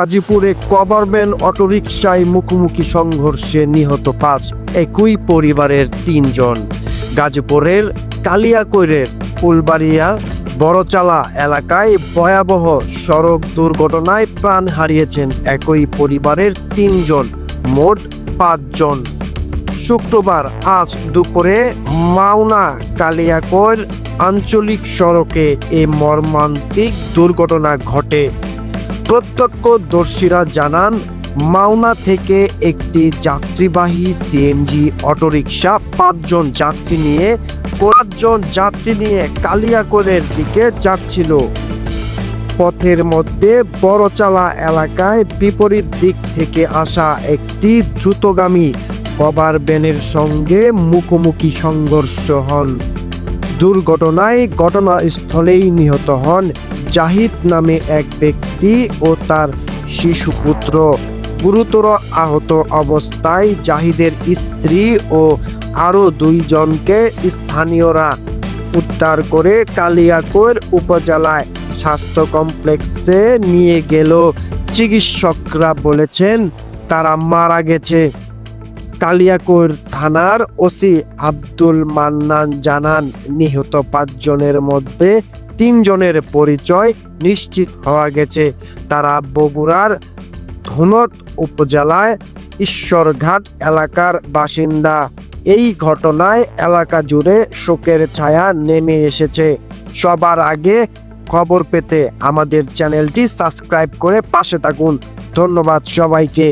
গাজীপুরে কভারম্যান অটোরিকশায় মুখোমুখি সংঘর্ষে নিহত পাঁচ একই পরিবারের তিনজন। গাজীপুরের কালিয়াকৈরের ফুলবাড়িয়া বড়চালা এলাকায় ভয়াবহ সড়ক দুর্ঘটনায় প্রাণ হারিয়েছেন একই পরিবারের তিনজন, মোট পাঁচজন। শুক্রবার আজ দুপুরে মাওনা কালিয়াকৈর আঞ্চলিক সড়কে এ মর্মান্তিক দুর্ঘটনা ঘটে। প্রত্যক্ষদর্শীরা জানান, মাওনা থেকে একটি যাত্রীবাহী সিএনজি অটোরিকশা পাঁচজন যাত্রী নিয়ে পাঁচজন যাত্রী নিয়ে কালিয়াকৈরের দিকে যাচ্ছিল। পথের মধ্যে বড়চালা এলাকায় বিপরীত দিক থেকে আসা একটি দ্রুতগামী কভার ভ্যানের সঙ্গে মুখোমুখি সংঘর্ষ হন দুর্ঘটনায় ঘটনাস্থলেই নিহত হন জাহিদ নামে এক ব্যক্তি ও তার শিশুপুত্র গুরুতর আহত অবস্থায় জাহিদের স্ত্রী ও আরও দুইজনকে স্থানীয়রা উদ্ধার করে কালিয়াকৈর উপজেলায় স্বাস্থ্য কমপ্লেক্সে নিয়ে গেল। চিকিৎসকরা বলেছেন, তারা মারা গেছে। কালিয়াকৈর থানার ওসি আব্দুল মান্নান জানান, নিহত পাঁচজনের মধ্যে তিনজনের পরিচয় নিশ্চিত হওয়া গেছে। তারা বগুড়ার ধুনট উপজেলায় ঈশ্বরঘাট এলাকার বাসিন্দা। এই ঘটনায় এলাকা জুড়ে শোকের ছায়া নেমে এসেছে। সবার আগে খবর পেতে আমাদের চ্যানেলটি সাবস্ক্রাইব করে পাশে থাকুন। ধন্যবাদ সবাইকে।